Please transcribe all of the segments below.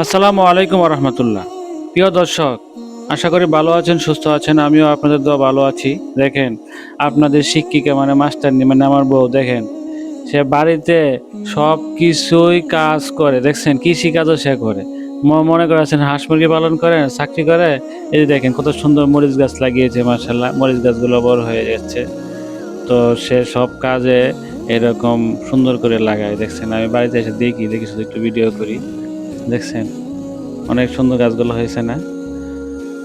আসসালামু আলাইকুম রহমতুল্লাহ প্রিয় দর্শক, আশা করি ভালো আছেন, সুস্থ আছেন, আমিও আপনাদের দোয়া ভালো আছি। দেখেন, আপনাদের শিক্ষিকা মানে মাস্টার মানে আমার বউ, দেখেন, সে বাড়িতে সব কিছুই কাজ করে, দেখছেন, কৃষি কাজও সে করে। মনে করেছেন হাঁস মুরগি পালন করে, চাকরি করে? এই দেখেন, কত সুন্দর মরিচ গাছ লাগিয়েছে মার্শাল্লাহ মরিচ গাছগুলো বড় হয়ে যাচ্ছে। তো সে সব কাজে এরকম সুন্দর করে লাগায়, দেখছেন, আমি বাড়িতে এসে দেখি দেখি শুধু একটু ভিডিও করি। দেখছেন? অনেক সুন্দর গাছগুলো হয়েছে না?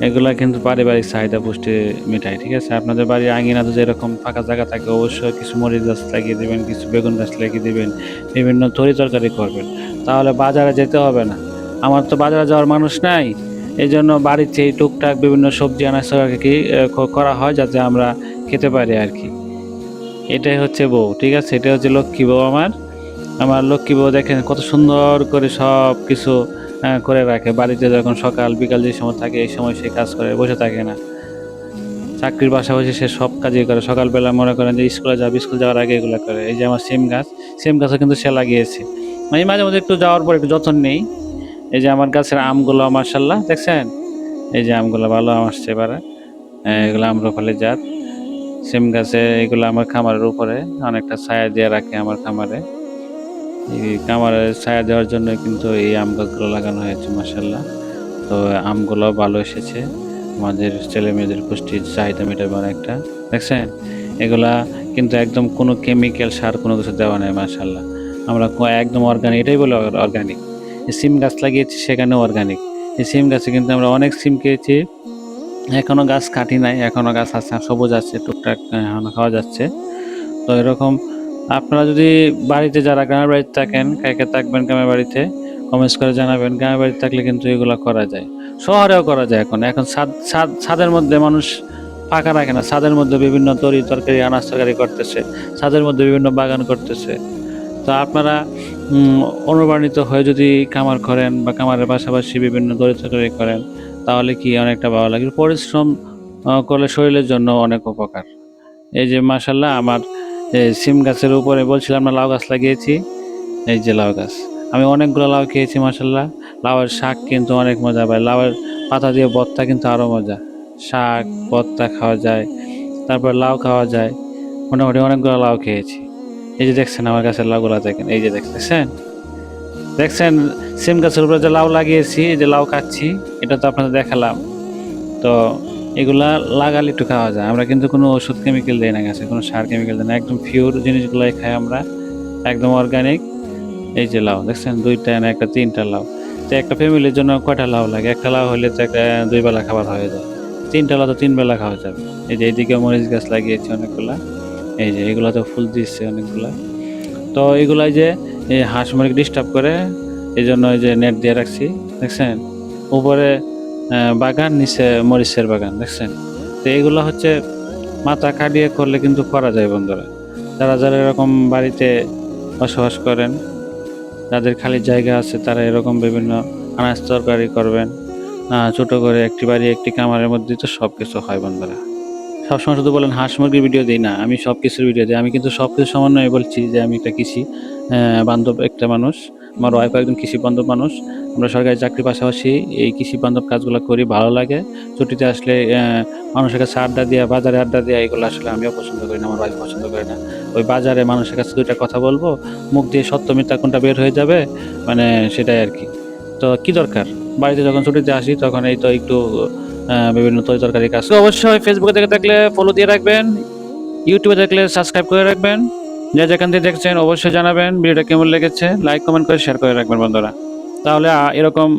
এগুলা কিন্তু পারিবারিক চাহিদা পুষ্টি মেটায়, ঠিক আছে? আপনাদের বাড়ির আঙিনাতে যেরকম ফাঁকা জায়গা থাকে, অবশ্যই কিছু মরিচ গাছ লাগিয়ে দেবেন, কিছু বেগুন গাছ লাগিয়ে দেবেন, বিভিন্ন তরি তরকারি করবেন। তাহলে বাজারে যেতে হবে না। আমার তো বাজারে যাওয়ার মানুষ নাই। এই জন্য বাড়িতে টুকটাক বিভিন্ন সবজি আনাজ কি করা হয় যাতে আমরা খেতে পারি আর কি। এটাই হচ্ছে বউ, ঠিক আছে? এটা হচ্ছে লক্ষ্মী বউ আমার। আমার লক্ষ্মী বউ দেখেন কত সুন্দর করে সব কিছু করে রাখে। বাড়িতে যখন সকাল, বিকাল যে সময় থাকে, এই সময় সে কাজ করে, বসে থাকে না। চাকরির পাশাপাশি সে সব কাজই করে। সকালবেলা মনে করেন যে স্কুলে যাবে, স্কুল যাওয়ার আগে এগুলো করে। এই যে আমার সিম গাছ, সিম গাছও কিন্তু সে লাগিয়েছে। আমি মাঝে মাঝে একটু যাওয়ার পর একটু যত্ন নেই। এই যে আমার গাছের আমগুলো মার্শাল্লাহ দেখছেন? এই যে আমগুলো ভালো আম আসছে এবারে। এগুলো আম্রফলের জাত। সিম গাছে এগুলো আমার খামারের উপরে, অনেকটা ছায়া দিয়ে রাখে আমার খামারে। খামারে ছায়া দেওয়ার জন্য কিন্তু এই আম গাছগুলো লাগানো হয়েছে মাসাল্লাহ তো আমগুলো ভালো এসেছে। আমাদের ছেলে মেয়েদের পুষ্টির চাহিদা মেটাবে অনেকটা দেখছেন? এগুলা কিন্তু একদম কোনো কেমিক্যাল সার কোনো কিছু দেওয়া নেই মাসাল্লাহ আমরা একদম অর্গানিক এটাই বলে অর্গানিক সিম গাছ লাগিয়েছি, সেখানেও অর্গানিক এই সিম গাছে কিন্তু আমরা অনেক সিম খেয়েছি। এখনও গাছ কাটি নাই এখনও গাছ আছে, সবুজ আছে, টুকটাক এখনও খাওয়া যাচ্ছে। তো এরকম আপনারা যদি বাড়িতে যারা গ্রামের বাড়িতে থাকেন, কাকে থাকবেন গ্রামের বাড়িতে কমেন্টস করে জানাবেন। গ্রামের বাড়িতে থাকলে কিন্তু এগুলো করা যায়। শহরেও করা যায় এখন। এখন ছাদ ছাদ ছাদের মধ্যে মানুষ ফাঁকা রাখে না। ছাদের মধ্যে বিভিন্ন তরি তরকারি, আনাজ তরকারি করতেছে। ছাদের মধ্যে বিভিন্ন বাগান করতেছে। তো আপনারা অনুপ্রাণিত হয়ে যদি কামার করেন বা কামারের পাশাপাশি বিভিন্ন তরি তরকারি করেন, তাহলে কি অনেকটা ভালো লাগে? পরিশ্রম করলে শরীরের জন্য অনেক উপকার। এই যে মাসাল্লাহ আমার সিম গাছের উপরে বলছিলাম না, লাউ গাছ লাগিয়েছি। এই যে লাউ গাছ। আমি অনেকগুলো লাউ খেয়েছি মাসাল্লাহ লাউয়ের শাক কিন্তু অনেক মজা পায়। লাউয়ের পাতা দিয়ে ভর্তা কিন্তু আরও মজা। শাক, ভর্তা খাওয়া যায়, তারপর লাউ খাওয়া যায়। মোটামুটি অনেকগুলো লাউ খেয়েছি। এই যে দেখছেন আমার গাছের লাউগুলো দেখেন, এই যে দেখ- দেখছেন দেখছেন সিম গাছের উপরে যে লাউ লাগিয়েছি, এই যে লাউ কাটছি, এটা তো আপনাদের দেখালাম। তো এগুলা লাগালে একটু খাওয়া যায়। আমরা কিন্তু কোনো ওষুধ কেমিক্যাল দিই না গাছে, কোনো সার কেমিক্যাল দিই না। একদম পিওর জিনিসগুলোই খাই আমরা, একদম অর্গানিক এই যে লাউ, দেখছেন? দুইটা না একটা তিনটা লাউ। তো একটা ফ্যামিলির জন্য কয়টা লাউ লাগে? একটা লাউ হলে তো একটা দুই বেলা খাবার হয়ে যায়। তিনটা লাউ তো তিন বেলা খাওয়া যাবে। এই যে এইদিকে মরিচ গাছ লাগিয়েছি অনেকগুলা। এই যে এগুলা তো ফুল দিচ্ছে অনেকগুলা। তো এগুলাই যে, এই হাঁস মুরগি ডিস্টার্ব করে এই জন্য এই যে নেট দিয়ে রাখছি। দেখছেন? উপরে বাগান, নিচে মরিচের বাগান, দেখছেন? তো এইগুলো হচ্ছে মাথা কাটিয়ে করলে কিন্তু করা যায় বন্ধুরা। যারা যারা এরকম বাড়িতে বসবাস করেন, যাদের খালি জায়গা আছে, তারা এরকম বিভিন্ন আনাজ তরকারি করবেন। ছোট করে একটি বাড়ি, একটি কামারের মধ্যে তো সব কিছু হয় বন্ধুরা। সবসময় শুধু বলেন হাঁস মুরগির ভিডিও দিই, না, আমি সব কিছুর ভিডিও দিই। আমি কিন্তু সব কিছু সমন্বয়ে বলছি যে আমি একটা কৃষি বান্ধব একটা মানুষ। আমার ওয়াইফ একজন কৃষি বান্ধব মানুষ। আমরা সরকারি চাকরির পাশাপাশি এই কৃষি বান্ধব কাজগুলো করি, ভালো লাগে। ছুটিতে আসলে মানুষের কাছে আড্ডা দেওয়া বাজারে আড্ডা দেওয়া এগুলো আসলে আমিও পছন্দ করি না, আমার ওয়াইফ পছন্দ করে না। ওই বাজারে মানুষের কাছে দুইটা কথা বলব, মুখ দিয়ে সত্য মিথ্যা কোনটা বের হয়ে যাবে মানে সেটাই আর কি তো কি দরকার? বাড়িতে যখন ছুটিতে আসি, তখন এই তো একটু বিভিন্ন তরি তরকারি কাজ। অবশ্যই ফেসবুকে দেখে থাকলে ফলো দিয়ে রাখবেন ইউটিউবে দেখলে সাবস্ক্রাইব করে রাখবেন। যে যেখান থেকে দেখছেন, অবশ্যই জানাবেন, ভিডিওটা কেমন লেগেছে লাইক কমেন্ট করে শেয়ার করে রাখবেন বন্ধুরা। তাহলে এরকম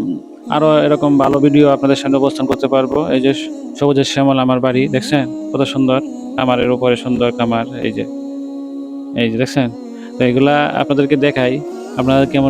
আরও এরকম ভালো ভিডিও আপনাদের সামনে উপস্থান করতে পারব। এই যে সবুজের শ্যামল আমার বাড়ি, দেখছেন? কত সুন্দর কামারের উপরে সুন্দর কামার এই যে এই যে দেখছেন? তো এগুলা আপনাদেরকে দেখাই আপনাদের কেমন